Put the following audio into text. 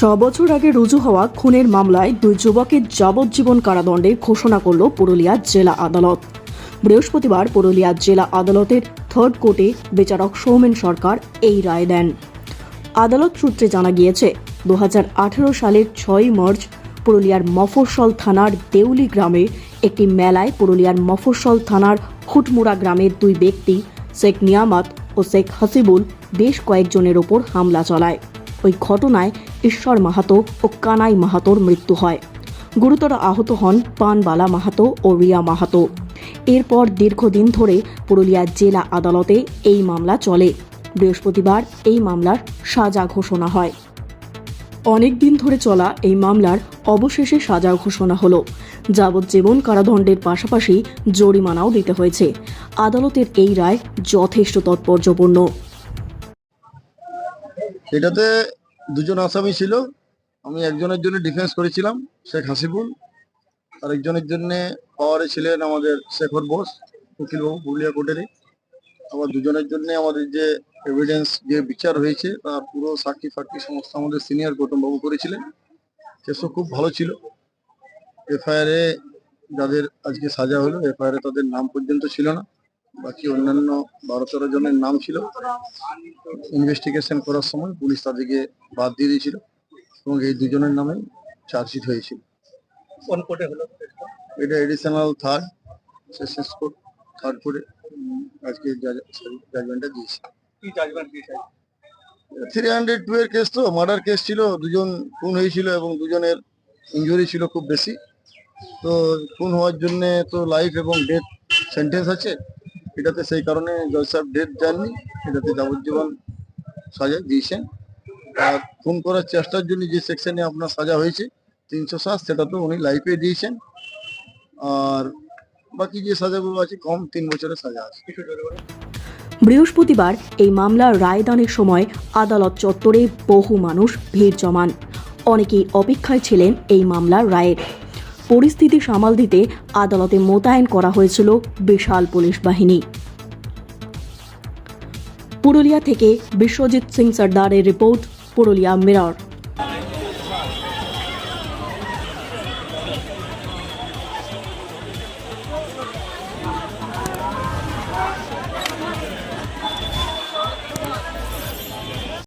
ছ বছর আগে রুজু হওয়া খুনের মামলায় দুই যুবকের যাবজ্জীবন কারাদণ্ডের ঘোষণা করল পুরুলিয়া জেলা আদালত। বৃহস্পতিবার পুরুলিয়া জেলা আদালতের থার্ড কোর্টে বিচারক সৌমেন সরকার এই রায় দেন। আদালত সূত্রে জানা গিয়েছে দু হাজার আঠেরো সালের ছয় মার্চ পুরুলিয়ার মফস্বল থানার দেউলি গ্রামে একটি মেলায় পুরুলিয়ার মফস্বল থানার খুটমুড়া গ্রামের দুই ব্যক্তি, শেখ নিয়ামত ও শেখ হাসিবুল, বেশ কয়েকজনের ওপর হামলা চালায়। ওই ঘটনায় ঈশ্বর মাহাতো ও কানাই মাহাতোর মৃত্যু হয়। গুরুতর আহত হন পানবালা মাহাতো ও রিয়া মাহাতো। এরপর দীর্ঘদিন ধরে পুরুলিয়া জেলা আদালতে এই মামলা চলে। বৃহস্পতিবার এই মামলার সাজা ঘোষণা হয়। অনেক দিন ধরে চলা এই মামলার অবশেষে সাজা ঘোষণা হলো। যাবজ্জীবন কারাদণ্ডের পাশাপাশি জরিমানাও দিতে হয়েছে। আদালতের এই রায় যথেষ্ট তাৎপর্যপূর্ণ। এটাতে দুজন আসামি ছিল। আমি একজনের জন্য ডিফেন্স করেছিলাম, শেখ হাসিবুল। আর একজনের জন্য পাওয়ারে ছিলেন আমাদের শেখর বোস, উকিলবাবু পুরুলিয়া কোর্টেরই। আবার দুজনের জন্য আমাদের যে এভিডেন্স যে বিচার হয়েছে, তার পুরো সাক্ষী ফাক্ষী সমস্ত আমাদের সিনিয়র বাবু করেছিলেন। কেসও খুব ভালো ছিল। এফআইআরে যাদের আজকে সাজা হলো, এফআইআরে তাদের নাম পর্যন্ত ছিল না। বাকি অন্যান্য বারো তেরো জনের নাম ছিল। ইনভেস্টিগেশন করার সময় পুলিশ তাদেরকে বাদ দিয়ে দিয়েছিল এবং এই দুজনের নামে চার্জশিট হয়েছিল। কোন কোর্টে হলো এটা additional third sessions court third কোর্টে আজকে জাজমেন্টটা দিয়েছে। কি জাজমেন্ট দিয়েছে? থ্রি হান্ড্রেড টু এর কেস তো মার্ডার কেস ছিল দুজন খুন হয়েছিল এবং দুজনের ইনজুরি ছিল খুব বেশি। তো খুন হওয়ার জন্য তো লাইফ এবং ডেথ সেন্টেন্স আছে। এটাতে সেই কারণে জজ সাহেব ডেথ দেননি এটাতে যাবজ্জীবন সাজা দিয়েছেন। আর খুন করার চেষ্টার জন্য যে সেকশনে আপনার সাজা হয়েছে, তিনশো সাত, সেটা তো উনি লাইফে দিয়েছেন। আর বাকি যে সাজাগুলো আছে, কম তিন বছরের সাজা আছে। বৃহস্পতিবার এই মামলার রায়দানের সময় আদালত চত্বরে বহু মানুষ ভিড় জমান। অনেকেই অপেক্ষায় ছিলেন এই মামলার রায়ের। পরিস্থিতি সামাল দিতে আদালতে মোতায়েন করা হয়েছিল বিশাল পুলিশ বাহিনী। পুরুলিয়া থেকে বিশ্বজিৎ সিং সর্দারের রিপোর্ট, পুরুলিয়া মিরর।